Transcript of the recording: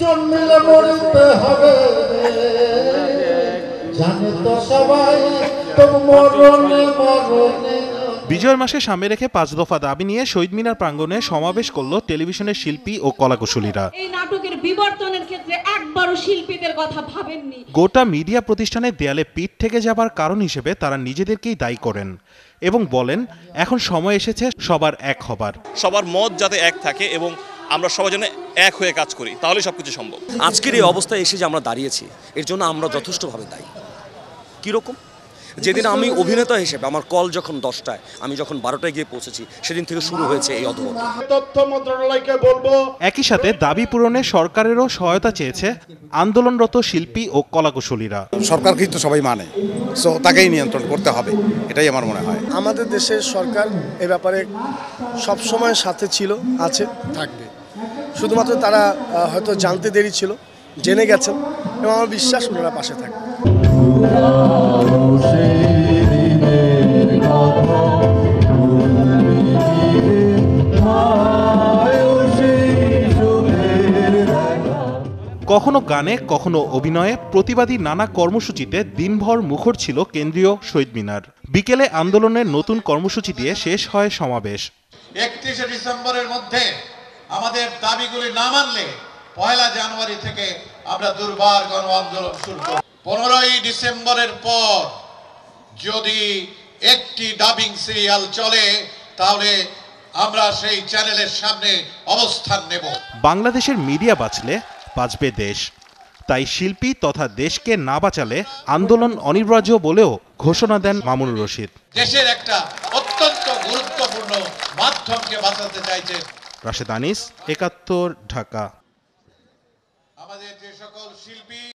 জন্মিলে মরতে হবে। জানে তো সবাই তবু মরণে মরণে। বিজয়ের মাসে সামনে রেখে পাঁচ দফা দাবি নিয়ে শহীদ মিনার প্রাঙ্গণে সমাবেশ করল টেলিভিশনের শিল্পী ও কলাকুশলীরা। এই নাটকের বিবর্তনের ক্ষেত্রে একবারও শিল্পীদের কথা ভাবেননি। গোটা মিডিয়া প্রতিষ্ঠানের দেয়ালে পিঠ থেকে যাবার কারণ হিসেবে তারা নিজেদেরকেই দায়ী করেন এবং বলেন এখন সময় এসেছে সবার এক হবার। সবার মত যাতে এক থাকে এবং আমরা সবাই যেন এক হয়ে কাজ করি তাহলে সব কিছু সম্ভব। আজকের এই অবস্থায় এসে যে আমরা দাঁড়িয়েছি এর জন্য আমরা যথেষ্টভাবে দায়ী। কীরকম? যেদিন আমি অভিনেতা হিসেবে আমার কল যখন দশটায় আমি যখন বারোটায় গিয়ে পৌঁছেছি সেদিন থেকে শুরু হয়েছে এই অধবত তথ্য মন্ত্রণালয়কে বলব একই সাথে দাবি পূরণে সরকারেরও সহায়তা চেয়েছে আন্দোলনরত শিল্পী ও কলাকুশলীরা। সরকার কিন্তু সবাই মানে সো তাকেই নিয়ন্ত্রণ করতে হবে এটাই আমার মনে হয়। আমাদের দেশের সরকার এ ব্যাপারে সব সময় সাথে ছিল আছে থাকবে। শুধুমাত্র তারা হয়তো জানতে দেরি ছিল জেনে গেছেন এবং আমার বিশ্বাস ওনারা পাশে থাকে কখনো গানে কখনো অভিনয়ে প্রতিবাদী নানা কর্মসূচিতে দিনভর মুখর ছিল কেন্দ্রীয় শহীদ মিনার। বিকেলে আন্দোলনের নতুন কর্মসূচি দিয়ে শেষ হয় সমাবেশ। একত্রিশে ডিসেম্বরের মধ্যে আমাদের দাবিগুলি না মানলে পয়লা জানুয়ারি থেকে আমরা দুর্বার গণ আন্দোলন শুরু করব। পনেরোই ডিসেম্বরের পর যদি একটি ডাবিং সিরিয়াল চলে তাহলে আমরা সেই চ্যানেলের সামনে অবস্থান নেব। বাংলাদেশের মিডিয়া বাঁচলে বাঁচবে দেশ। তাই শিল্পী তথা দেশকে না বাঁচালে আন্দোলন অনিবার্য বলেও ঘোষণা দেন মামুনুর রশিদ। দেশের একটা অত্যন্ত গুরুত্বপূর্ণ মাধ্যমকে বাঁচাতে চাইছে রাশেদ আনিস একাত্তর ঢাকা। আমাদের যে সকল শিল্পী